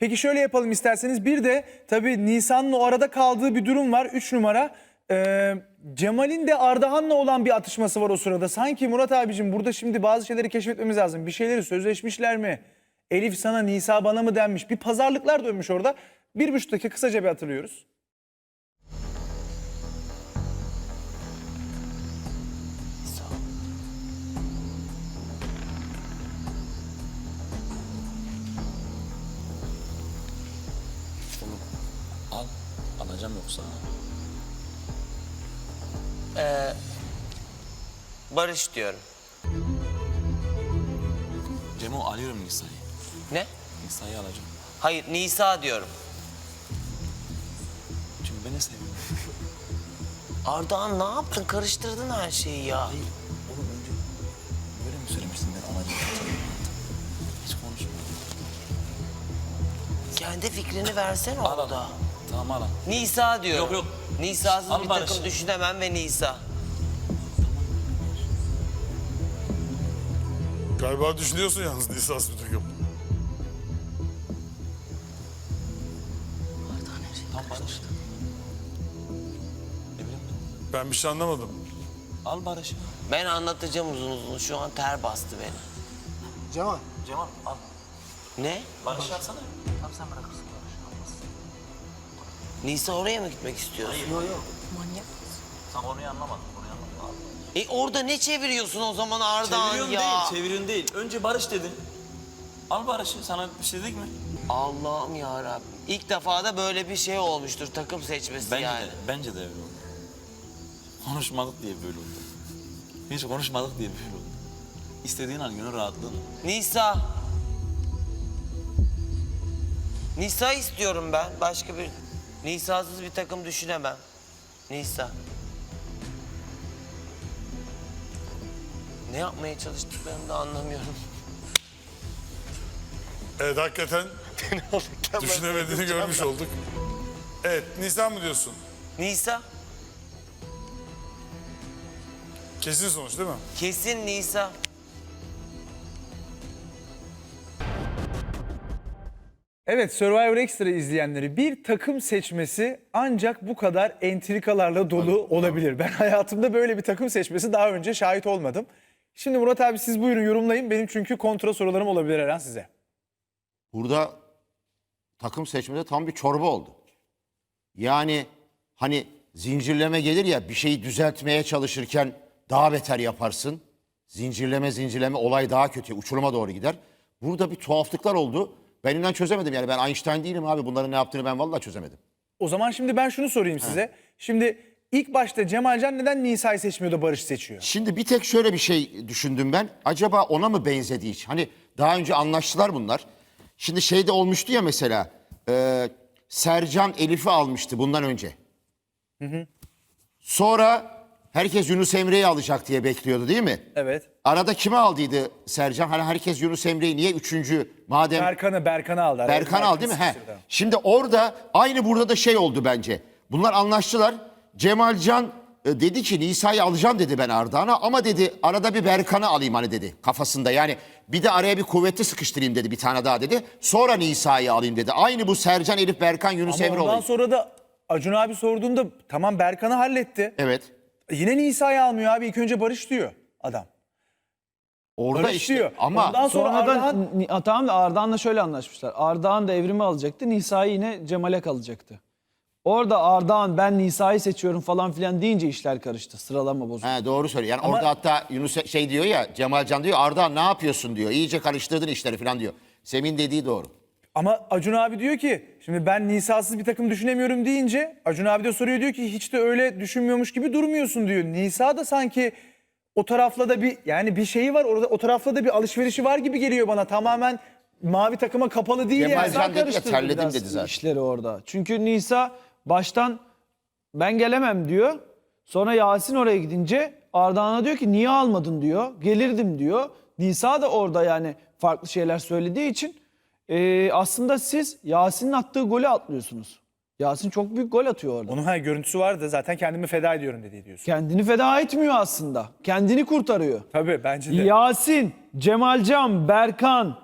Peki şöyle yapalım isterseniz. Bir de tabii Nisan'ın o arada kaldığı bir durum var. 3 numara. Ee, Cemal'in de Ardahan'la olan bir atışması var o sırada. Sanki Murat abicim burada şimdi bazı şeyleri keşfetmemiz lazım. Bir şeyleri sözleşmişler mi? Elif sana Nisa bana mı denmiş? Bir pazarlıklar dönmüş orada. Bir buçuk dakika kısaca bir hatırlıyoruz. Alacağım yoksa. Barış diyorum. Cemo alıyorum Nisa'yı. Ne? Nisa'yı alacağım. Hayır Nisa diyorum. Çünkü beni seviyor. Ardahan ne yaptın? Karıştırdın her şeyi ya. Hayır. Oğlum önce böyle mi söylemiştin ben alacağım? Hiç konuşma. Kendi fikrini versen Al al. Tamam al al. Nisa diyorum. Yok, yok. Nisa'sız Al bir Barış. takım düşünemem ve Nisa. Galiba düşünüyorsun yalnız lisans bir takım. Tamam Barış. Ne bileyim ben. Ben bir şey anlamadım. Al Barış'ı. Ben anlatacağım uzun uzun. Şu an ter bastı beni. Cemal. Cemal al. Ne? Barış'ı alsana. Tamam sen bırakırsın Barış. Nisa oraya mı gitmek istiyorsun? Yok yok. Sen konuyu anlamadın. Konuyu anlamadın. E orada ne çeviriyorsun o zaman Ardahan Çeviriyorsun ya? değil, çeviriyorsun değil. Önce Barış dedin. Al Barış'ı. Sana bir şey dedik mi? Allah'ım ya. İlk defa da böyle bir şey olmuştur takım seçmesi Bence yani. de, bence de öyle oldu. Konuşmadık diye böyle oldu. Hiç konuşmadık diye böyle oldu. İstediğin an gönül rahatlığın. Nisa. Nisa istiyorum ben. Başka bir... Nisa'sız bir takım düşünemem. Nisa. Ne yapmaya çalıştıklarını da anlamıyorum. Evet hakikaten düşünemediğini görmüş olduk. Evet Nisan mı diyorsun? Nisa. Kesin sonuç değil mi? Kesin Nisa. Evet Survivor Extra izleyenleri bir takım seçmesi ancak bu kadar entrikalarla dolu olabilir. Ben hayatımda böyle bir takım seçmesi daha önce şahit olmadım. Şimdi Murat abi siz buyurun yorumlayın. Benim çünkü kontra sorularım olabilir Eren size. Burada takım seçmede tam bir çorba oldu. Yani hani zincirleme gelir ya bir şeyi düzeltmeye çalışırken daha beter yaparsın. Zincirleme zincirleme olay daha kötü uçuruma doğru gider. Burada bir tuhaflıklar oldu. Ben inan çözemedim yani ben Einstein değilim abi bunların ne yaptığını ben vallahi çözemedim. O zaman şimdi ben şunu sorayım size. Şimdi ilk başta Cemalcan neden Nisa'yı seçmiyor da Barış seçiyor? Şimdi bir tek şöyle bir şey düşündüm ben. Acaba ona mı benzedi hiç? Hani daha önce anlaştılar bunlar. Şimdi şeyde olmuştu ya mesela. e, Sercan Elif'i almıştı bundan önce. Sonra herkes Yunus Emre'yi alacak diye bekliyordu değil mi? Evet. Arada kimi aldıydı Sercan? Hani herkes Yunus Emre'yi niye üçüncü madem Berkan'ı Berkan'ı aldı. Berkan al değil mi? He. Şimdi orada aynı burada da şey oldu bence. Bunlar anlaştılar. Cemalcan e, dedi ki Nisa'yı alacağım dedi ben Ardahan'a ama dedi arada bir Berkan'ı alayım hani dedi kafasında. Yani bir de araya bir kuvvetli sıkıştırayım dedi bir tane daha dedi. Sonra Nisa'yı alayım dedi. Aynı bu Sercan Elif Berkan Yunus Ama Emre ondan olayı. sonra da Acun abi sorduğunda tamam Berkan'ı halletti. Evet. Yine Nisa'yı almıyor abi. İlk önce Barış diyor adam. Orada Barış işte diyor. ama Ondan sonra Sonradan Ardahan... Ni- tamam da Ardahan'la şöyle anlaşmışlar. Ardahan da evrimi alacaktı. Nisa'yı yine Cemal'e kalacaktı. Orada Ardahan ben Nisa'yı seçiyorum falan filan deyince işler karıştı. Sıralama bozuldu. He, doğru söylüyor. Yani orada hatta Yunus şey diyor ya Cemalcan diyor Ardahan ne yapıyorsun diyor. İyice karıştırdın işleri falan diyor. Sem'in dediği doğru. Ama Acun abi diyor ki şimdi ben Nisa'sız bir takım düşünemiyorum deyince Acun abi de soruyor diyor ki hiç de öyle düşünmüyormuş gibi durmuyorsun diyor. Nisa da sanki o tarafla da bir yani bir şeyi var orada o tarafla da bir alışverişi var gibi geliyor bana. Tamamen mavi takıma kapalı değil yani. Cemalcan dedi ya terledim biraz dedi zaten. işleri orada. Çünkü Nisa baştan ben gelemem diyor. Sonra Yasin oraya gidince Ardahan'a diyor ki niye almadın diyor. Gelirdim diyor. Nisa da orada yani farklı şeyler söylediği için eee, aslında siz Yasin'in attığı golü atlıyorsunuz. Yasin çok büyük gol atıyor orada. Onun ha görüntüsü vardı zaten kendimi feda ediyorum dedi diyorsun. Kendini feda etmiyor aslında. Kendini kurtarıyor. Tabii bence de. Yasin, Cemalcan, Berkan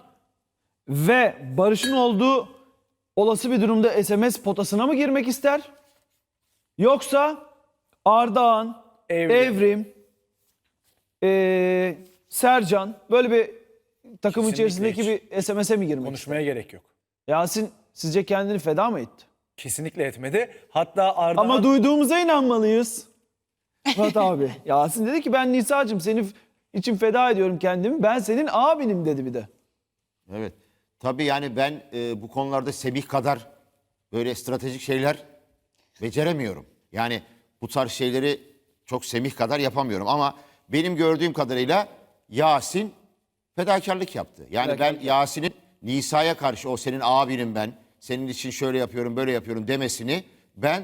ve Barış'ın olduğu olası bir durumda SMS potasına mı girmek ister? Yoksa Ardahan, Evrim. Evrim, eee, Sercan böyle bir takım Kesinlikle içerisindeki hiç. bir SMS'e mi girmek Konuşmaya gerek yok. Yasin sizce kendini feda mı etti? Kesinlikle etmedi. Hatta Ardahan... Ama duyduğumuza inanmalıyız. Murat abi. Yasin dedi ki ben Nisa'cığım seni için feda ediyorum kendimi. Ben senin abinim dedi bir de. Evet. Tabii yani ben e, bu konularda Semih kadar böyle stratejik şeyler beceremiyorum. Yani bu tarz şeyleri çok Semih kadar yapamıyorum ama benim gördüğüm kadarıyla Yasin fedakarlık yaptı. Yani ben Yasin'in Nisa'ya karşı o senin abinim ben, senin için şöyle yapıyorum, böyle yapıyorum demesini ben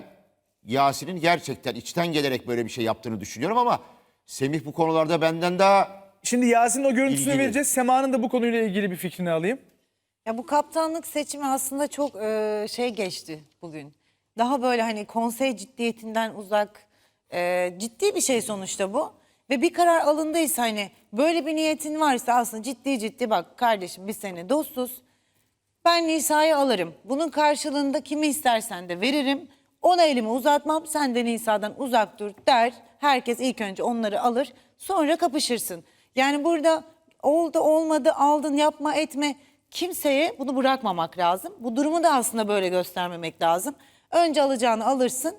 Yasin'in gerçekten içten gelerek böyle bir şey yaptığını düşünüyorum ama Semih bu konularda benden daha Şimdi Yasin'in o görüntüsünü İlgili. vereceğiz. Sema'nın da bu konuyla ilgili bir fikrini alayım. Ya bu kaptanlık seçimi aslında çok e, şey geçti bugün. Daha böyle hani konsey ciddiyetinden uzak, e, ciddi bir şey sonuçta bu. Ve bir karar alındıysa hani böyle bir niyetin varsa aslında ciddi ciddi bak kardeşim biz seninle dostuz. Ben Nisa'yı alırım. Bunun karşılığında kimi istersen de veririm. Ona elimi uzatmam. Sen de Nisa'dan uzak dur der. Herkes ilk önce onları alır. Sonra kapışırsın. Yani burada oldu olmadı aldın yapma etme. Kimseye bunu bırakmamak lazım. Bu durumu da aslında böyle göstermemek lazım. Önce alacağını alırsın.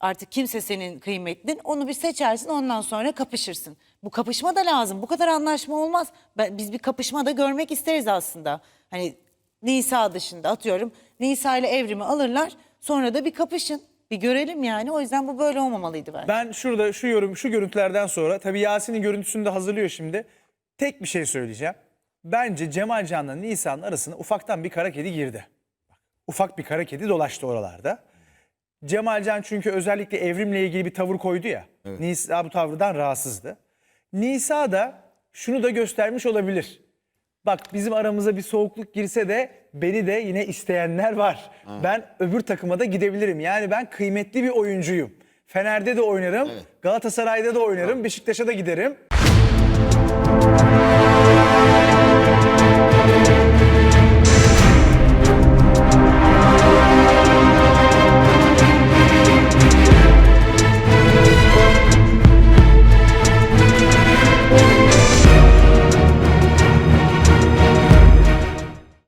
Artık kimse senin kıymetlin. Onu bir seçersin ondan sonra kapışırsın. Bu kapışma da lazım. Bu kadar anlaşma olmaz. Ben, biz bir kapışma da görmek isteriz aslında. Hani Nisa dışında atıyorum. Nisa ile evrimi alırlar. Sonra da bir kapışın. Bir görelim yani. O yüzden bu böyle olmamalıydı bence. Ben şurada şu yorum şu görüntülerden sonra tabii Yasin'in görüntüsünü de hazırlıyor şimdi. Tek bir şey söyleyeceğim. Bence Cemal Can'la Nisa'nın arasına ufaktan bir kara kedi girdi. Ufak bir kara kedi dolaştı oralarda. Cemal Can çünkü özellikle evrimle ilgili bir tavır koydu ya. Nisa bu tavrından rahatsızdı. Nisa da şunu da göstermiş olabilir. Bak bizim aramıza bir soğukluk girse de beni de yine isteyenler var. Ben öbür takıma da gidebilirim. Yani ben kıymetli bir oyuncuyum. Fener'de de oynarım, Galatasaray'da da oynarım, Beşiktaş'a da giderim.